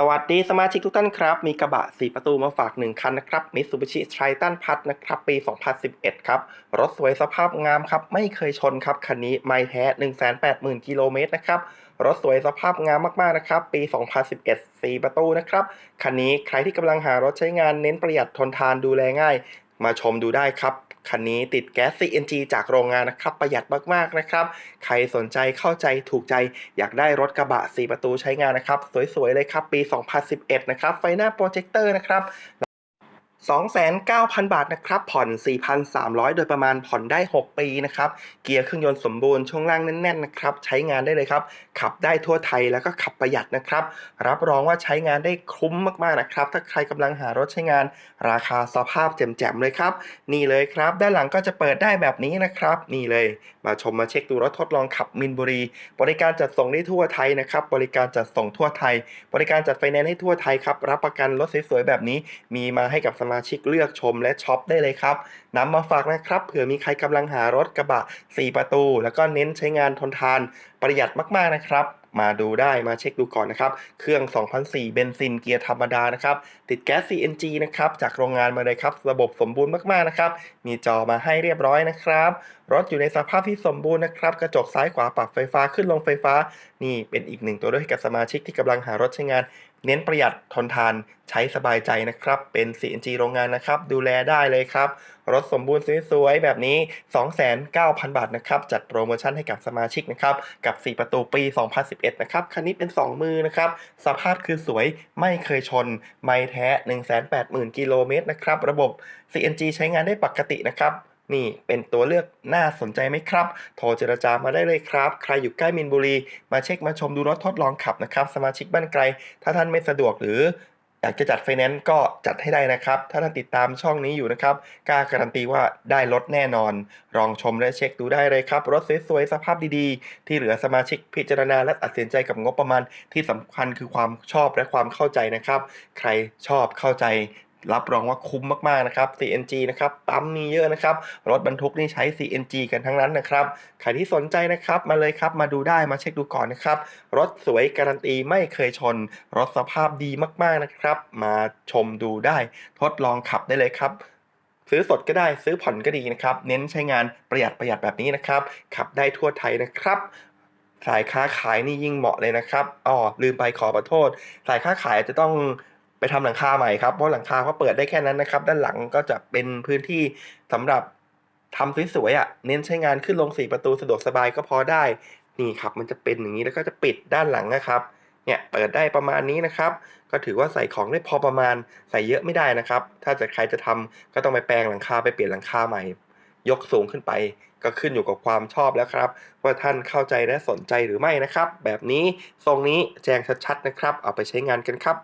สวัสดีสมาชิกทุกท่านครับ มีกระบะ 4 ประตูมาฝาก 1 คันนะครับ Mitsubishi Triton Plus นะครับ ปี 2011 ครับ รถสวยสภาพงามครับ ไม่เคยชนครับ คันนี้ไม่แท้ 180,000 กิโลเมตรนะครับ รถสวยสภาพงามมาก ๆ นะครับ ปี 2011 4 ประตูนะครับ คันนี้ใครที่กำลังหารถใช้งานเน้นประหยัดทนทานดูแลง่าย มาชมดูได้ครับ คันนี้ติดแก๊ส CNG จากโรงงานนะครับ ประหยัดมากๆนะครับ ใครสนใจเข้าใจถูกใจ อยากได้รถกระบะ 4 ประตูใช้งานนะครับ สวยๆเลยครับ ปี 2011 นะครับ ไฟหน้าโปรเจคเตอร์นะครับ 29,000 บาทนะครับ ผ่อน 4,300 โดยประมาณผ่อนได้ 6 ปีนะครับ เกียร์เครื่องยนต์สมบูรณ์ ช่วงล่างแน่นๆนะครับ ใช้งานได้เลยครับ ขับได้ทั่วไทยแล้วก็ขับประหยัดนะครับ รับรองว่าใช้งานได้คุ้มมากๆนะครับ ถ้าใครกำลังหารถใช้งาน ราคาสภาพแจ่มๆเลยครับ นี่เลยครับ ด้านหลังก็จะเปิดได้แบบนี้นะครับ นี่เลย มาชมมาเช็คดูรถทดลองขับมินบุรี บริการจัดส่งได้ทั่วไทยนะครับ บริการจัดส่งทั่วไทย บริการจัดไฟแนนซ์ให้ทั่วไทยครับ รับประกันรถสวยๆแบบนี้ มีมาให้กับสมาชิกเลือกชมและช็อปได้เลยครับนำมาฝากนะครับเผื่อมีใครกำลังหารถกระบะ 4 ประตู แล้วก็เน้นใช้งานทนทานประหยัดมากๆนะครับมาดูได้มาเช็คดูก่อนนะครับ เครื่อง 2004 เบนซินเกียร์ธรรมดานะครับ ติดแก๊ส CNG นะครับ จากโรงงานมาเลยครับ ระบบสมบูรณ์มาก ๆ นะครับ มีจอมาให้เรียบร้อยนะครับ รถอยู่ในสภาพที่สมบูรณ์นะครับ กระจกซ้ายขวาปรับไฟฟ้าขึ้นลงไฟฟ้า นี่เป็นอีกหนึ่งตัวเลือกให้กับสมาชิกที่กำลังหารถใช้งาน เน้นประหยัดทนทานใช้สบายใจนะครับ เป็น CNG โรงงานนะครับ ดูแลได้เลยครับ รถสมบูรณ์สวยๆ แบบนี้ 29,000บาทนะครับ จัดโปรโมชั่นให้กับสมาชิกนะครับ กับ 4 ประตูปี 2011 นะครับ คันนี้เป็น 2 มือนะครับ สภาพคือสวยไม่เคยชน ไม่แท้ 180,000 กิโลเมตรนะครับ ระบบ CNG ใช้งานได้ปกตินะครับ นี่เป็นตัวเลือกน่าสนใจไหมครับ โทรเจรจามาได้เลยครับ ใครอยู่ใกล้มินบุรี มาเช็คมาชมดูรถทดลองขับนะครับ สมาชิกบ้านไกล ถ้าท่านไม่สะดวกหรืออยากจะจัดไฟแนนซ์ก็จัดให้ได้นะครับ ถ้าท่านติดตามช่องนี้อยู่นะครับ กล้าการันตีว่าได้รถแน่นอน ลองชมและเช็คดูได้เลยครับ รถสวยๆสภาพดีๆ ที่เหลือสมาชิกพิจารณาและตัดสินใจกับงบประมาณที่สำคัญคือความชอบและความเข้าใจนะครับ ใครชอบเข้าใจ รับรองว่าคุ้มมากๆนะครับ CNG นะครับ ปั๊มมีเยอะนะครับ รถบรรทุกนี่ใช้ CNG กันทั้งนั้นนะครับ ใครที่สนใจนะครับ มาเลยครับ มาดูได้ มาเช็คดูก่อนนะครับ รถสวยการันตีไม่เคยชน รถสภาพดีมากๆนะครับ มาชมดูได้ ทดลองขับได้เลยครับ ซื้อสดก็ได้ ซื้อผ่อนก็ดีนะครับ เน้นใช้งานประหยัดประหยัดแบบนี้นะครับ ขับได้ทั่วไทยนะครับสายค้าขายนี่ยิ่งเหมาะเลยนะครับ อ๋อ ลืมไปขอประโทษ สายค้าขายจะต้อง ไปทำหลังคาใหม่ครับเพราะหลังคาเขาเปิดได้แค่นั้นนะครับ ด้านหลังก็จะเป็นพื้นที่สำหรับทำสวยๆอะเน้นใช้งานขึ้นลง4ประตูสะดวกสบายก็พอได้นี่ครับ มันจะเป็นอย่างนี้แล้วก็จะปิดด้านหลังนะครับเนี่ยเปิดได้ประมาณนี้นะครับ ก็ถือว่าใส่ของได้พอประมาณใส่เยอะไม่ได้นะครับ ถ้าจะใครจะทำก็ต้องไปแปลงหลังคาไปเปลี่ยนหลังคาใหม่ ยกสูงขึ้นไป ก็ขึ้นอยู่กับความชอบแล้วครับ ว่าท่านเข้าใจและสนใจหรือไม่นะครับ แบบนี้ทรงนี้แจ้งชัดๆนะครับ เอาไปใช้งานกันครับ